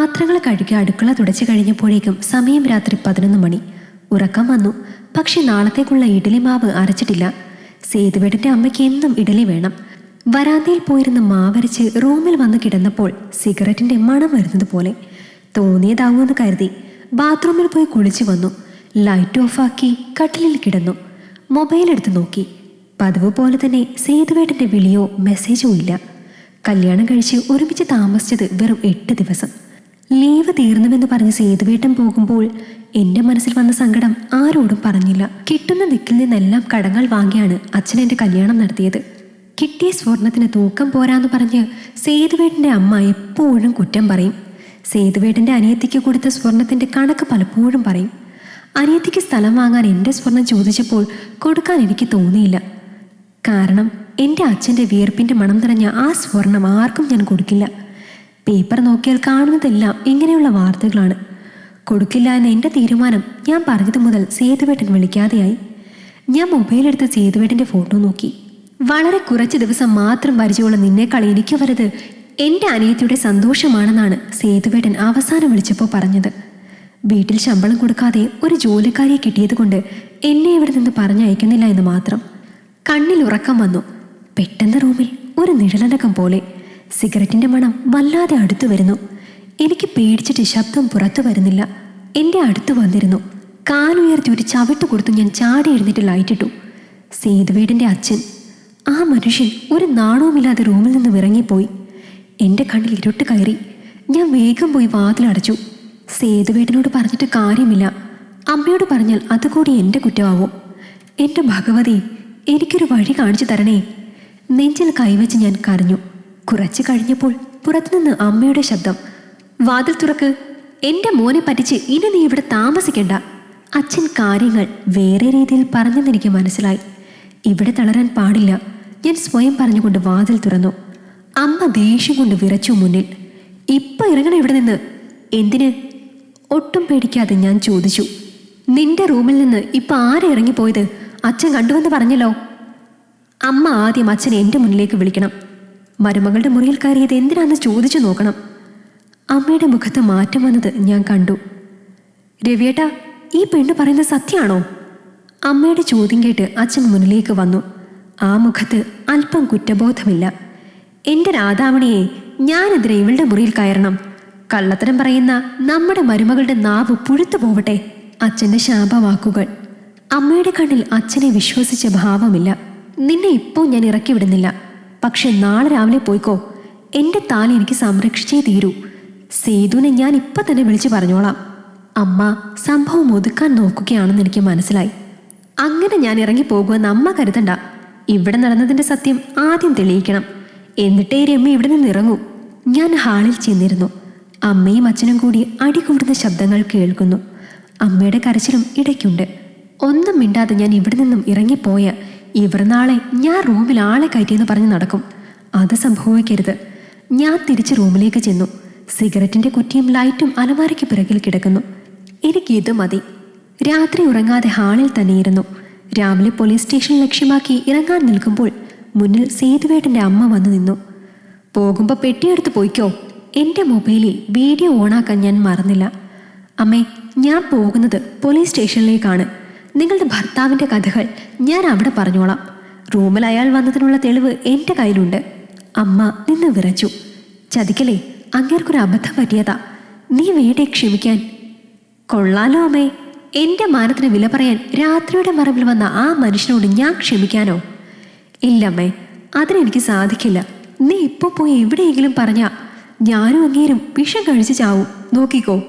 പാത്രങ്ങൾ കഴുകി അടുക്കള തുടച്ചു കഴിഞ്ഞപ്പോഴേക്കും സമയം രാത്രി പതിനൊന്ന് മണി. ഉറക്കം വന്നു. പക്ഷെ നാളത്തേക്കുള്ള ഇഡലി മാവ് അരച്ചിട്ടില്ല. സേതുവേട്ടന്റെ അമ്മയ്ക്ക് എന്നും ഇഡലി വേണം. വരാന്തയിൽ പോയിരുന്ന മാവരച്ച് റൂമിൽ വന്ന് കിടന്നപ്പോൾ സിഗരറ്റിന്റെ മണം വരുന്നത് പോലെ തോന്നിയതാവുമെന്ന് കരുതി. ബാത്റൂമിൽ പോയി കുളിച്ചു വന്നു. ലൈറ്റ് ഓഫാക്കി കട്ടിലിൽ കിടന്നു. മൊബൈൽ എടുത്ത് നോക്കി. പതിവ് പോലെ തന്നെ സേതുവേട്ടന്റെ വിളിയോ മെസ്സേജോ ഇല്ല. കല്യാണം കഴിച്ച് ഒരുമിച്ച് താമസിച്ചത് വെറും എട്ട് ദിവസം. ലീവ് തീർന്നുവെന്ന് പറഞ്ഞ് സേതുവേട്ടൻ പോകുമ്പോൾ എന്റെ മനസ്സിൽ വന്ന സങ്കടം ആരോടും പറഞ്ഞില്ല. കിട്ടുന്ന ദിക്കിൽ നിന്നെല്ലാം കടങ്ങൾ വാങ്ങിയാണ് അച്ഛൻ എന്റെ കല്യാണം നടത്തിയത്. കിട്ടിയ സ്വർണത്തിന് തൂക്കം പോരാന്ന് പറഞ്ഞ് സേതുവേട്ടന്റെ അമ്മ എപ്പോഴും കുറ്റം പറയും. സേതുവേട്ടന്റെ അനിയത്തിക്ക് കൊടുത്ത സ്വർണത്തിന്റെ കണക്ക് പലപ്പോഴും പറയും. അനിയത്തിക്ക് സ്ഥലം വാങ്ങാൻ എന്റെ സ്വർണം ചോദിച്ചപ്പോൾ കൊടുക്കാൻ എനിക്ക് തോന്നിയില്ല. കാരണം എന്റെ അച്ഛന്റെ വിയർപ്പിന്റെ മണം നിറഞ്ഞ ആ സ്വർണം ആർക്കും ഞാൻ കൊടുക്കില്ല. പേപ്പർ നോക്കിയാൽ കാണുന്നതെല്ലാം ഇങ്ങനെയുള്ള വാർത്തകളാണ്. കൊടുക്കില്ല എന്ന എന്റെ തീരുമാനം ഞാൻ പറഞ്ഞത് മുതൽ സേതുവേട്ടൻ വിളിക്കാതെയായി. ഞാൻ മൊബൈലെടുത്ത് സേതുവേട്ടന്റെ ഫോട്ടോ നോക്കി. വളരെ കുറച്ച് ദിവസം മാത്രം പരിചയമുള്ള നിന്നേക്കാൾ എനിക്ക് വലുത് എന്റെ അനിയത്തിയുടെ സന്തോഷമാണെന്നാണ് സേതുവേട്ടൻ അവസാനം വിളിച്ചപ്പോൾ പറഞ്ഞത്. വീട്ടിൽ ശമ്പളം കൊടുക്കാതെ ഒരു ജോലിക്കാരിയെ കിട്ടിയതുകൊണ്ട് എന്നെ ഇവിടെ നിന്ന് പറഞ്ഞയക്കുന്നില്ല എന്ന് മാത്രം. കണ്ണിൽ ഉറക്കം വന്നു. പെട്ടെന്ന് റൂമിൽ ഒരു നിഴലടക്കം പോലെ സിഗരറ്റിന്റെ മണം വല്ലാതെ അടുത്തു വരുന്നു. എനിക്ക് പേടിച്ചിട്ട് ശബ്ദം പുറത്തു വരുന്നില്ല. എന്റെ അടുത്ത് വന്നിരുന്നു. കാലുയർത്തി ഒരു ചവിട്ട് കൊടുത്തു ഞാൻ ചാടി എഴുന്നേറ്റ് ലൈറ്റിട്ടു സേതുവേടിന്റെ അച്ഛൻ. ആ മനുഷ്യൻ ഒരു നാണവുമില്ലാതെ റൂമിൽ നിന്ന് ഇറങ്ങിപ്പോയി എന്റെ കണ്ണിൽ ഇരുട്ട് കയറി. ഞാൻ വേഗം പോയി വാതിലടച്ചു സേതുവേട്ടനോട് പറഞ്ഞിട്ട് കാര്യമില്ല. അമ്മയോട് പറഞ്ഞാൽ അതുകൂടി എന്റെ കുറ്റമാവും. എന്റെ ഭഗവതി എനിക്കൊരു വഴി കാണിച്ചു തരണേ. നെഞ്ചിൽ കൈവച്ച് ഞാൻ കരഞ്ഞു. കുറച്ച് കഴിഞ്ഞപ്പോൾ പുറത്തുനിന്ന് അമ്മയുടെ ശബ്ദം. വാതിൽ തുറക്ക്. എന്റെ മോനെ പറ്റിച്ച് ഇനി നീ ഇവിടെ താമസിക്കണ്ട. അച്ഛൻ കാര്യങ്ങൾ വേറെ രീതിയിൽ പറഞ്ഞെന്ന് എനിക്ക് മനസ്സിലായി. ഇവിടെ തളരാൻ പാടില്ല. ഞാൻ സ്വയം പറഞ്ഞുകൊണ്ട് വാതിൽ തുറന്നു. അമ്മ ദേഷ്യം കൊണ്ട് വിറച്ചു മുന്നിൽ. ഇപ്പൊ ഇറങ്ങണം ഇവിടെ നിന്ന്. എന്തിന്? ഒട്ടും പേടിക്കാതെ ഞാൻ ചോദിച്ചു. നിന്റെ റൂമിൽ നിന്ന് ഇപ്പൊ ആരെ ഇറങ്ങിപ്പോയത്? അച്ഛൻ കണ്ടുവെന്ന് പറഞ്ഞല്ലോ. അമ്മ ആദ്യം അച്ഛൻ എന്റെ മുന്നിലേക്ക് വിളിക്കണം. മരുമകളുടെ മുറിയിൽ കയറിയത് എന്തിനാന്ന് ചോദിച്ചു നോക്കണം. അമ്മയുടെ മുഖത്ത് മാറ്റം വന്നത് ഞാൻ കണ്ടു. രവിയേട്ടാ ഈ പെണ്ണ് പറയുന്നത് സത്യമാണോ? അമ്മയുടെ ചോദ്യം കേട്ട് അച്ഛൻ മുന്നിലേക്ക് വന്നു. ആ മുഖത്ത് അല്പം കുറ്റബോധമില്ല. എന്റെ രാധാമണിയെ ഞാനെതിരെ ഇവളുടെ മുറിയിൽ കയറണം. കള്ളത്തരം പറയുന്ന നമ്മുടെ മരുമകളുടെ നാവ് പുഴുത്തു പോവട്ടെ അച്ഛന്റെ ശാപവാക്കുകൾ. അമ്മയുടെ കണ്ണിൽ അച്ഛനെ വിശ്വസിച്ച ഭാവമില്ല. നിന്നെ ഇപ്പോൾ ഞാൻ ഇറക്കി വിടുന്നില്ല പക്ഷെ നാളെ രാവിലെ പോയിക്കോ. എന്റെ താലി എനിക്ക് സംരക്ഷിച്ചേ തീരൂ. സേതുവിനെ ഞാൻ ഇപ്പം തന്നെ വിളിച്ചു പറഞ്ഞോളാം. അമ്മ സംഭവം ഒതുക്കാൻ നോക്കുകയാണെന്ന് എനിക്ക് മനസ്സിലായി. അങ്ങനെ ഞാൻ ഇറങ്ങി പോകുമെന്ന് അമ്മ കരുതണ്ട. ഇവിടെ നടന്നതിന്റെ സത്യം ആദ്യം തെളിയിക്കണം. എന്നിട്ടേ രമ്മ ഇവിടെ നിന്ന് ഇറങ്ങൂ. ഞാൻ ഹാളിൽ ചെന്നിരുന്നു. അമ്മയും അച്ഛനും കൂടി അടികൂടുന്ന ശബ്ദങ്ങൾ കേൾക്കുന്നു. അമ്മയുടെ കരച്ചിലും ഇടയ്ക്കുണ്ട്. ഒന്നും മിണ്ടാതെ ഞാൻ ഇവിടെ നിന്നും ഇറങ്ങിപ്പോയ ഇവർ നാളെ ഞാൻ റൂമിൽ ആളെ കയറ്റിയെന്ന് പറഞ്ഞ് നടക്കും. അത് സംഭവിക്കരുത്. ഞാൻ തിരിച്ച് റൂമിലേക്ക് ചെന്നു. സിഗരറ്റിന്റെ കുറ്റിയും ലൈറ്റും അലമാരയ്ക്ക് പിറകിൽ കിടക്കുന്നു. എനിക്ക് ഇത് മതി. രാത്രി ഉറങ്ങാതെ ഹാളിൽ തന്നെയിരുന്നു. രാവിലെ പോലീസ് സ്റ്റേഷൻ ലക്ഷ്യമാക്കി ഇറങ്ങാൻ നിൽക്കുമ്പോൾ മുന്നിൽ സേതുവേട്ടന്റെ അമ്മ വന്നു നിന്നു. പോകുമ്പോൾ പെട്ടിയെടുത്ത് പോയിക്കോ. എന്റെ മൊബൈലിൽ വീഡിയോ ഓണാക്കാൻ ഞാൻ മറന്നില്ല. അമ്മേ ഞാൻ പോകുന്നത് പോലീസ് സ്റ്റേഷനിലേക്കാണ്. നിങ്ങളുടെ ഭർത്താവിന്റെ കഥകൾ ഞാൻ അവിടെ പറഞ്ഞോളാം. റൂമിൽ അയാൾ വന്നതിനുള്ള തെളിവ് എന്റെ കയ്യിലുണ്ട്. അമ്മ നിന്ന് വിറച്ചു. ചതിക്കലേ അങ്ങേർക്കൊരു അബദ്ധം പറ്റിയതാ. നീ വേണ്ടേ ക്ഷമിക്കാൻ? കൊള്ളാലോ അമ്മേ. എന്റെ മാനത്തിന് വില പറയാൻ രാത്രിയുടെ മറവിൽ വന്ന ആ മനുഷ്യനോട് ഞാൻ ക്ഷമിക്കാനോ? ഇല്ലമ്മേ അതിനെനിക്ക് സാധിക്കില്ല. നീ ഇപ്പൊ പോയി എവിടെയെങ്കിലും പറഞ്ഞാ ഞാനും അങ്ങേരും വിഷം കഴിച്ച് ചാവും. നോക്കിക്കോ.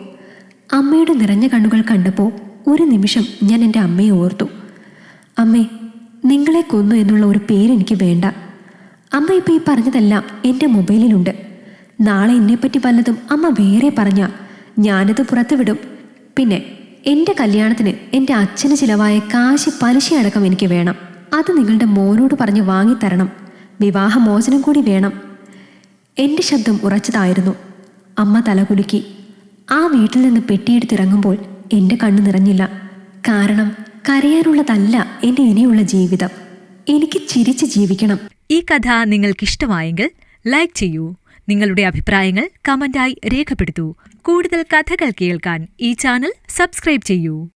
അമ്മയുടെ നിറഞ്ഞ കണ്ണുകൾ കണ്ടപ്പോൾ ഒരു നിമിഷം ഞാൻ എന്റെ അമ്മയെ ഓർത്തു. അമ്മേ നിങ്ങളെ കൊന്നു എന്നുള്ള ഒരു പേരെനിക്ക് വേണ്ട. അമ്മ ഇപ്പോൾ ഈ പറഞ്ഞതെല്ലാം എന്റെ മൊബൈലിലുണ്ട്. നാളെ എന്നെപ്പറ്റി വല്ലതും അമ്മ വേറെ പറഞ്ഞ ഞാനത് പുറത്തുവിടും. പിന്നെ എന്റെ കല്യാണത്തിന് എന്റെ അച്ഛന് ചിലവായ കാശ് പലിശയടക്കം എനിക്ക് വേണം. അത് നിങ്ങളുടെ മോനോട് പറഞ്ഞ് വാങ്ങിത്തരണം. വിവാഹമോചനം കൂടി വേണം. എന്റെ ശബ്ദം ഉറച്ചതായിരുന്നു. അമ്മ തലകുലുക്കി. ആ വീട്ടിൽ നിന്ന് പെട്ടിയെടുത്തിറങ്ങുമ്പോൾ എന്റെ കണ്ണു നിറഞ്ഞില്ല. കാരണം കരയാനുള്ളതല്ല എന്റെ ഇനിയുള്ള ജീവിതം. എനിക്ക് ചിരിച്ച് ജീവിക്കണം. ഈ കഥ നിങ്ങൾക്കിഷ്ടമായെങ്കിൽ ലൈക്ക് ചെയ്യൂ. നിങ്ങളുടെ അഭിപ്രായങ്ങൾ കമന്റായി രേഖപ്പെടുത്തൂ. കൂടുതൽ കഥകൾ കേൾക്കാൻ ഈ ചാനൽ സബ്സ്ക്രൈബ് ചെയ്യൂ.